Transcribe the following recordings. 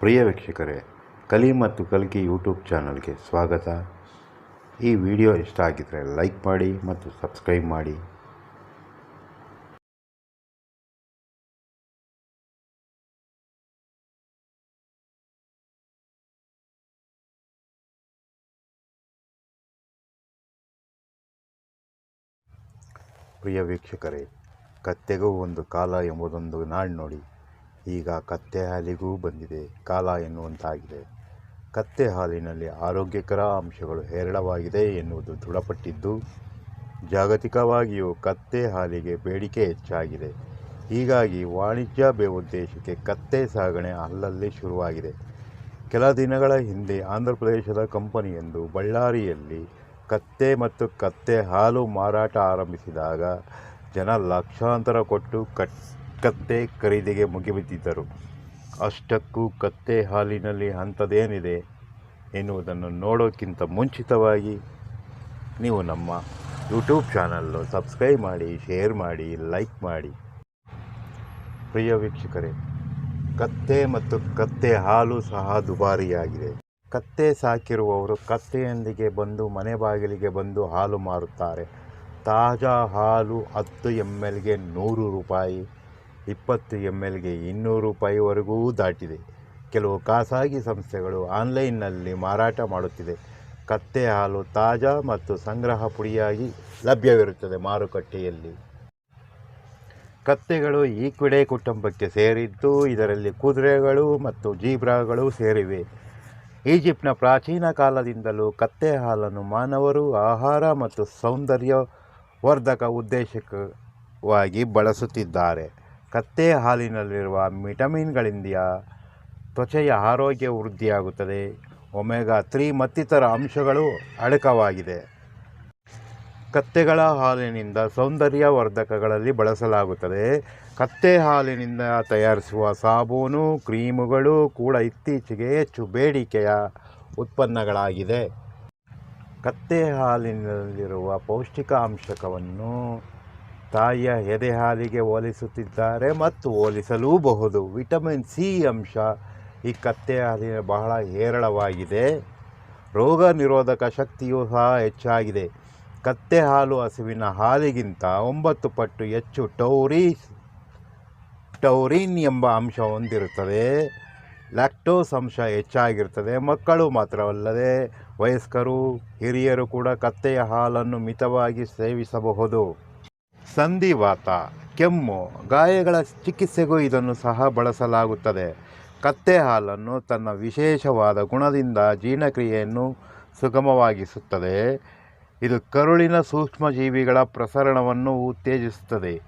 ಪ್ರಿಯ ವೀಕ್ಷಕರೇ, ಕಲಿ ಮತ್ತು ಕಲ್ಕಿ ಯೂಟ್ಯೂಬ್ ಚಾನಲ್ಗೆ ಸ್ವಾಗತ. ಈ ವಿಡಿಯೋ ಇಷ್ಟ ಆಗಿದ್ದರೆ ಲೈಕ್ ಮಾಡಿ ಮತ್ತು ಸಬ್ಸ್ಕ್ರೈಬ್ ಮಾಡಿ. ಪ್ರಿಯ ವೀಕ್ಷಕರೇ, ಕತ್ತೆಗೂ ಒಂದು ಕಾಲ ಎಂಬುದೊಂದು ನಾಣ್ಣುಡಿ ಈಗ ಕತ್ತೆ ಹಾಲಿಗೂ ಬಂದಿದೆ, ಕಾಲ ಎನ್ನುವಂತಾಗಿದೆ. ಕತ್ತೆ ಹಾಲಿನಲ್ಲಿ ಆರೋಗ್ಯಕರ ಅಂಶಗಳು ಹೇರಳವಾಗಿದೆ ಎನ್ನುವುದು ದೃಢಪಟ್ಟಿದ್ದು, ಜಾಗತಿಕವಾಗಿಯೂ ಕತ್ತೆ ಹಾಲಿಗೆ ಬೇಡಿಕೆ ಹೆಚ್ಚಾಗಿದೆ. ಹೀಗಾಗಿ ವಾಣಿಜ್ಯ ಬೆ ಉದ್ದೇಶಕ್ಕೆ ಕತ್ತೆ ಸಾಗಣೆ ಅಲ್ಲಲ್ಲಿ ಶುರುವಾಗಿದೆ. ಕೆಲ ದಿನಗಳ ಹಿಂದೆ ಆಂಧ್ರಪ್ರದೇಶದ ಕಂಪನಿಯೊಂದು ಬಳ್ಳಾರಿಯಲ್ಲಿ ಕತ್ತೆ ಮತ್ತು ಕತ್ತೆ ಹಾಲು ಮಾರಾಟ ಆರಂಭಿಸಿದಾಗ ಜನ ಲಕ್ಷಾಂತರ ಕೊಟ್ಟು ಕಟ್ ಕತ್ತೆ ಖರೀದಿಗೆ ಮುಗಿಬಿದ್ದಿದ್ದರು. ಅಷ್ಟಕ್ಕೂ ಕತ್ತೆ ಹಾಲಿನಲ್ಲಿ ಅಂಥದ್ದೇನಿದೆ ಎನ್ನುವುದನ್ನು ನೋಡೋಕ್ಕಿಂತ ಮುಂಚಿತವಾಗಿ ನೀವು ನಮ್ಮ ಯೂಟ್ಯೂಬ್ ಚಾನಲ್ಲು ಸಬ್ಸ್ಕ್ರೈಬ್ ಮಾಡಿ, ಶೇರ್ ಮಾಡಿ, ಲೈಕ್ ಮಾಡಿ. ಪ್ರಿಯ ವೀಕ್ಷಕರೇ, ಕತ್ತೆ ಮತ್ತು ಕತ್ತೆ ಹಾಲು ಸಹ ದುಬಾರಿಯಾಗಿದೆ. ಕತ್ತೆ ಸಾಕಿರುವವರು ಕತ್ತೆಯೊಂದಿಗೆ ಬಂದು ಮನೆ ಬಾಗಿಲಿಗೆ ಬಂದು ಹಾಲು ಮಾರುತ್ತಾರೆ. ತಾಜಾ ಹಾಲು ಹತ್ತು ಎಂ ಎಲ್ಗೆ ನೂರು ರೂಪಾಯಿ. ಇಪ್ಪತ್ತು ಎಂ ಎಲ್ಗೆ ಇನ್ನೂರು ರೂಪಾಯಿವರೆಗೂ ದಾಟಿದೆ. ಕೆಲವು ಖಾಸಗಿ ಸಂಸ್ಥೆಗಳು ಆನ್ಲೈನ್ನಲ್ಲಿ ಮಾರಾಟ ಮಾಡುತ್ತಿದೆ. ಕತ್ತೆ ಹಾಲು ತಾಜಾ ಮತ್ತು ಸಂಗ್ರಹ ಪುಡಿಯಾಗಿ ಲಭ್ಯವಿರುತ್ತದೆ ಮಾರುಕಟ್ಟೆಯಲ್ಲಿ. ಕತ್ತೆಗಳು ಈಕ್ವಿಡೆ ಕುಟುಂಬಕ್ಕೆ ಸೇರಿದ್ದು ಇದರಲ್ಲಿ ಕುದುರೆಗಳು ಮತ್ತು ಜೀಬ್ರಾಗಳು ಸೇರಿವೆ. ಈಜಿಪ್ಟ್ನ ಪ್ರಾಚೀನ ಕಾಲದಿಂದಲೂ ಕತ್ತೆ ಹಾಲನ್ನು ಮಾನವರು ಆಹಾರ ಮತ್ತು ಸೌಂದರ್ಯವರ್ಧಕ ಉದ್ದೇಶಕವಾಗಿ ಬಳಸುತ್ತಿದ್ದಾರೆ. ಕತ್ತೆ ಹಾಲಿನಲ್ಲಿರುವ ವಿಟಮಿನ್ಗಳಿಂದ ತ್ವಚೆಯ ಆರೋಗ್ಯ ವೃದ್ಧಿಯಾಗುತ್ತದೆ. ಒಮೆಗಾ ತ್ರೀ ಮತ್ತಿತರ ಅಂಶಗಳು ಅಡಕವಾಗಿದೆ. ಕತ್ತೆಗಳ ಹಾಲಿನಿಂದ ಸೌಂದರ್ಯವರ್ಧಕಗಳಲ್ಲಿ ಬಳಸಲಾಗುತ್ತದೆ. ಕತ್ತೆ ಹಾಲಿನಿಂದ ತಯಾರಿಸುವ ಸಾಬೂನು, ಕ್ರೀಮುಗಳು ಕೂಡ ಇತ್ತೀಚೆಗೆ ಹೆಚ್ಚು ಬೇಡಿಕೆಯ ಉತ್ಪನ್ನಗಳಾಗಿದೆ. ಕತ್ತೆ ಹಾಲಿನಲ್ಲಿರುವ ಪೌಷ್ಟಿಕಾಂಶಕವನ್ನು ತಾಯಿಯ ಎದೆ ಹಾಲಿಗೆ ಹೋಲಿಸುತ್ತಿದ್ದಾರೆ ಮತ್ತು ಹೋಲಿಸಲೂಬಹುದು. ವಿಟಮಿನ್ ಸಿ ಅಂಶ ಈ ಕತ್ತೆ ಹಾಲಿನ ಬಹಳ ಹೇರಳವಾಗಿದೆ. ರೋಗ ನಿರೋಧಕ ಶಕ್ತಿಯೂ ಸಹ ಹೆಚ್ಚಾಗಿದೆ. ಕತ್ತೆ ಹಾಲು ಹಸುವಿನ ಹಾಲಿಗಿಂತ ಒಂಬತ್ತು ಪಟ್ಟು ಹೆಚ್ಚು ಟೌರೀಸ್ ಟೌರಿನ್ ಎಂಬ ಅಂಶ ಹೊಂದಿರುತ್ತದೆ. ಲ್ಯಾಕ್ಟೋಸ್ ಅಂಶ ಹೆಚ್ಚಾಗಿರುತ್ತದೆ. ಮಕ್ಕಳು ಮಾತ್ರವಲ್ಲದೆ ವಯಸ್ಕರು, ಹಿರಿಯರು ಕೂಡ ಕತ್ತೆಯ ಹಾಲನ್ನು ಮಿತವಾಗಿ ಸೇವಿಸಬಹುದು. ಸಂಧಿವಾತ, ಕೆಮ್ಮು, ಗಾಯಗಳ ಚಿಕಿತ್ಸೆಗೂ ಇದನ್ನು ಸಹ ಬಳಸಲಾಗುತ್ತದೆ. ಕತ್ತೆ ಹಾಲನ್ನು ತನ್ನ ವಿಶೇಷವಾದ ಗುಣದಿಂದ ಜೀರ್ಣಕ್ರಿಯೆಯನ್ನು ಸುಗಮವಾಗಿಸುತ್ತದೆ. ಇದು ಕರುಳಿನ ಸೂಕ್ಷ್ಮಜೀವಿಗಳ ಪ್ರಸರಣವನ್ನು ಉತ್ತೇಜಿಸುತ್ತದೆ.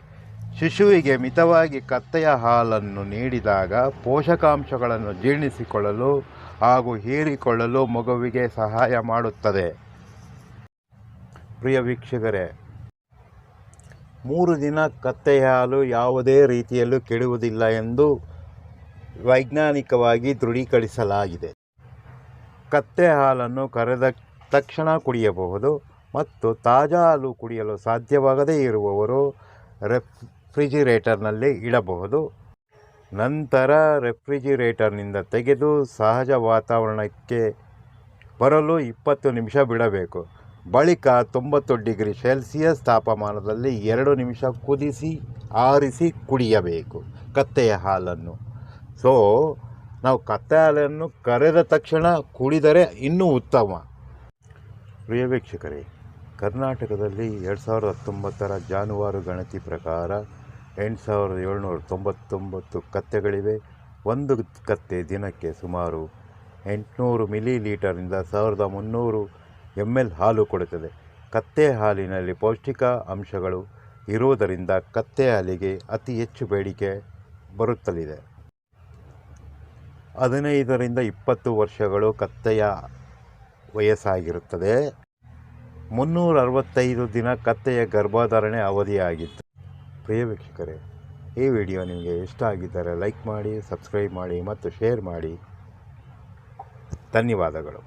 ಶಿಶುವಿಗೆ ಮಿತವಾಗಿ ಕತ್ತೆಯ ಹಾಲನ್ನು ನೀಡಿದಾಗ ಪೋಷಕಾಂಶಗಳನ್ನು ಜೀರ್ಣಿಸಿಕೊಳ್ಳಲು ಹಾಗೂ ಹೀರಿಕೊಳ್ಳಲು ಮಗುವಿಗೆ ಸಹಾಯ ಮಾಡುತ್ತದೆ. ಪ್ರಿಯ ವೀಕ್ಷಕರೇ ಮೂರು ದಿನ ಕತ್ತೆ ಹಾಲು ಯಾವುದೇ ರೀತಿಯಲ್ಲೂ ಕೆಡುವುದಿಲ್ಲ ಎಂದು ವೈಜ್ಞಾನಿಕವಾಗಿ ದೃಢೀಕರಿಸಲಾಗಿದೆ. ಕತ್ತೆ ಹಾಲನ್ನು ಕರೆದ ತಕ್ಷಣ ಕುಡಿಯಬಹುದು ಮತ್ತು ತಾಜಾ ಹಾಲು ಕುಡಿಯಲು ಸಾಧ್ಯವಾಗದೇ ಇರುವವರು ರೆಫ್ರಿಜಿರೇಟರ್ನಲ್ಲಿ ಇಡಬಹುದು. ನಂತರ ರೆಫ್ರಿಜಿರೇಟರ್ನಿಂದ ತೆಗೆದು ಸಹಜ ವಾತಾವರಣಕ್ಕೆ ಬರಲು ಇಪ್ಪತ್ತು ನಿಮಿಷ ಬಿಡಬೇಕು. ಬಳಿಕ ತೊಂಬತ್ತು ಡಿಗ್ರಿ ಸೆಲ್ಸಿಯಸ್ ತಾಪಮಾನದಲ್ಲಿ ಎರಡು ನಿಮಿಷ ಕುದಿಸಿ, ಆರಿಸಿ ಕುಡಿಯಬೇಕು. ಕತ್ತೆಯ ಹಾಲನ್ನು. ಸೊ, ನಾವು ಕತ್ತೆ ಹಾಲನ್ನು ಕರೆದ ತಕ್ಷಣ ಕುಡಿದರೆ ಇನ್ನೂ ಉತ್ತಮ. ಪ್ರಿಯ ವೀಕ್ಷಕರೇ, ಕರ್ನಾಟಕದಲ್ಲಿ ಎರಡು ಸಾವಿರದ ಹತ್ತೊಂಬತ್ತರ ಜಾನುವಾರು ಗಣತಿ ಪ್ರಕಾರ ಎಂಟು ಸಾವಿರದ ಏಳ್ನೂರ ತೊಂಬತ್ತೊಂಬತ್ತು ಕತ್ತೆಗಳಿವೆ. ಒಂದು ಕತ್ತೆ ದಿನಕ್ಕೆ ಸುಮಾರು ಎಂಟುನೂರು ಮಿಲಿ ಲೀಟರಿಂದ ಸಾವಿರದ ಮುನ್ನೂರು ಎಂ ಎಲ್ ಹಾಲು ಕೊಡುತ್ತದೆ. ಕತ್ತೆ ಹಾಲಿನಲ್ಲಿ ಪೌಷ್ಟಿಕ ಅಂಶಗಳು ಇರುವುದರಿಂದ ಕತ್ತೆ ಹಾಲಿಗೆ ಅತಿ ಹೆಚ್ಚು ಬೇಡಿಕೆ ಬರುತ್ತಲಿದೆ. ಹದಿನೈದರಿಂದ ಇಪ್ಪತ್ತು ವರ್ಷಗಳು ಕತ್ತೆಯ ವಯಸ್ಸಾಗಿರುತ್ತದೆ. ಮುನ್ನೂರ ಅರವತ್ತೈದು ದಿನ ಕತ್ತೆಯ ಗರ್ಭಧಾರಣೆ ಅವಧಿಯಾಗಿತ್ತು. ಪ್ರಿಯ ವೀಕ್ಷಕರೇ, ಈ ವಿಡಿಯೋ ನಿಮಗೆ ಇಷ್ಟ ಆಗಿದ್ದರೆ ಲೈಕ್ ಮಾಡಿ, ಸಬ್ಸ್ಕ್ರೈಬ್ ಮಾಡಿ ಮತ್ತು ಶೇರ್ ಮಾಡಿ. ಧನ್ಯವಾದಗಳು.